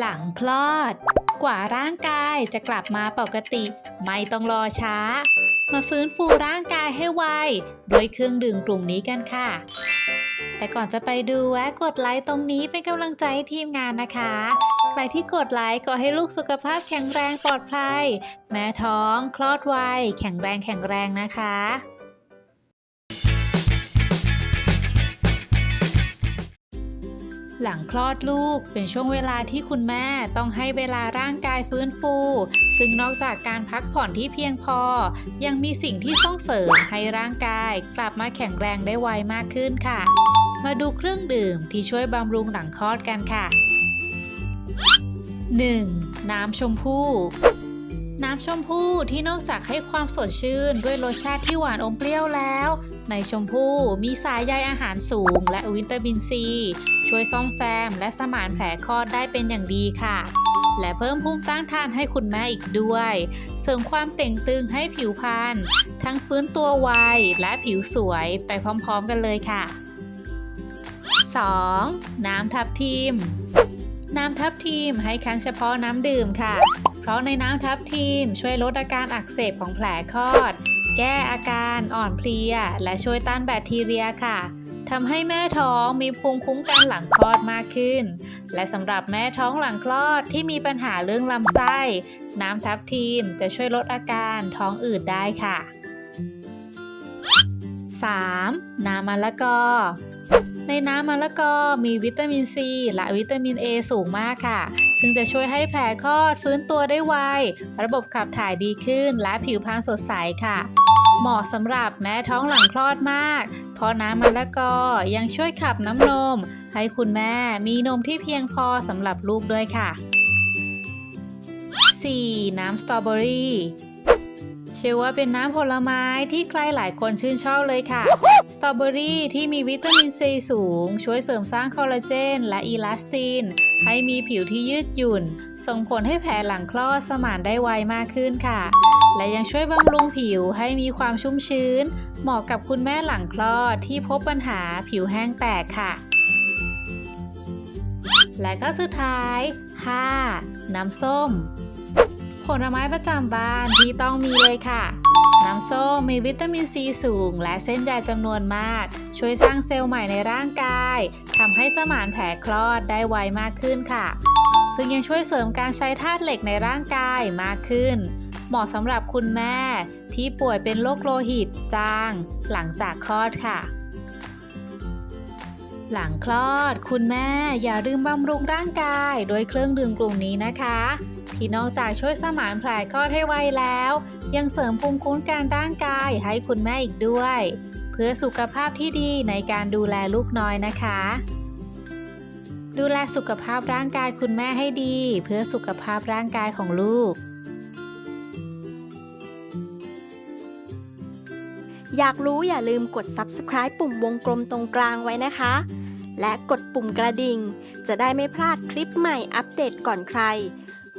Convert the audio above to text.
หลังคลอด กว่าร่างกายจะกลับมาปกติ ไม่ต้องรอช้า มาฟื้นฟูร่างกายให้ไวด้วยเครื่องดื่มกลุ่มนี้กันค่ะ แต่ก่อนจะไปดูแวะกดไลค์ตรงนี้เป็นกำลังใจให้ทีมงานนะคะ ใครที่กดไลค์ก็ให้ลูกสุขภาพแข็งแรงปลอดภัย แม่ท้อง คลอดไวแข็งแรงแข็งแรงนะคะ หลังคลอดลูกเป็นช่วงเวลาที่คุณแม่ต้องให้เวลาร่างกายฟื้นฟู ซึ่งนอกจากการพักผ่อนที่เพียงพอ ยังมีสิ่งที่ต้องเสริมให้ร่างกายกลับมาแข็งแรงได้ไวมากขึ้นค่ะ มาดูเครื่องดื่มที่ช่วยบำรุงหลังคลอดกันค่ะ 1. น้ำชมพู่น้ำชมพู่ที่นอกจากให้ความสดชื่นด้วยรสชาติที่หวานอมเปรี้ยวแล้ว ในชมพู่มีสายใยอาหารสูง และวิตามินซี ช่วยซ่อมแซม และสมานแผลคลอดได้เป็นอย่างดีค่ะ และเพิ่มภูมิต้านทานให้คุณแม่อีกด้วย เสริมความเต่งตึงให้ผิวพรรณทั้งฟื้นตัวไวและผิวสวยไปพร้อมๆกันเลยค่ะ 2. น้ำทับทิม น้ำทับทิมให้คั้นเฉพาะน้ำดื่มค่ะ เพราะในน้ำทับทิมช่วยลดอาการอักเสบของแผลคลอด แก้อาการอ่อนเพลีย และช่วยต้านแบคทีเรียค่ะทำให้แม่ท้องมีภูมิคุ้มกันหลังคลอดมากขึ้น และสำหรับแม่ท้องหลังคลอดที่มีปัญหาเรื่องลำไส้ น้ำทับทิมจะช่วยลดอาการท้องอืดได้ค่ะ 3. น้ำมะละกอ ในน้ำมะละกอมีวิตามินซีและวิตามิน A สูงมากค่ะ ซึ่งจะช่วยให้แผลคลอดฟื้นตัวได้ไว ระบบขับถ่ายดีขึ้นและผิวพรรณสดใสค่ะ เหมาะสำหรับแม่ท้องหลังคลอดมาก เพราะน้ำมะละกอยังช่วยขับน้ำนม ให้คุณแม่มีนมที่เพียงพอสำหรับลูกด้วยค่ะ 4. น้ำสตรอเบอรี่ เชื่อว่าเป็นน้ำผลไม้ที่ใครหลายคนชื่นชอบเลยค่ะ สตรอเบอรี่ที่มีวิตามินซีสูง ช่วยเสริมสร้างคอลลาเจน และอีลาสติน ให้มีผิวที่ยืดหยุ่น ส่งผลให้แผลหลังคลอดสมานได้ไวมากขึ้นค่ะ และยังช่วยบำรุงผิวให้มีความชุ่มชื้น เหมาะกับคุณแม่หลังคลอดที่พบปัญหาผิวแห้งแตกค่ะ และก็สุดท้าย 5. น้ำส้ม ผลไม้ประจำบ้านที่ต้องมีเลยค่ะ น้ำส้มมีวิตามินซีสูง และเส้นใยจำนวนมาก ช่วยสร้างเซลล์ใหม่ในร่างกายทำให้สมานแผลคลอดได้ไวมากขึ้นค่ะ ซึ่งยังช่วยเสริมการใช้ธาตุเหล็กในร่างกายมากขึ้น เหมาะสำหรับคุณแม่ที่ป่วยเป็นโรคโลหิตจาง หลังจากคลอดค่ะหลังคลอด คุณแม่อย่าลืมบำรุงร่างกายโดยเครื่องดื่มกลุ่มนี้นะคะ ที่นอกจากช่วยสมานแผลคลอให้ไวแล้ว ยังเสริมภูมิคุ้มกันร่างกายให้คุณแม่อีกด้วย เพื่อสุขภาพที่ดีในการดูแลลูกน้อยนะคะ ดูแลสุขภาพร่างกายคุณแม่ให้ดี เพื่อสุขภาพร่างกายของลูกอยากรู้อย่าลืมกด subscribe ปุ่มวงกลมตรงกลางไว้นะคะ และกดปุ่มกระดิ่ง จะได้ไม่พลาดคลิปใหม่อัปเดตก่อนใคร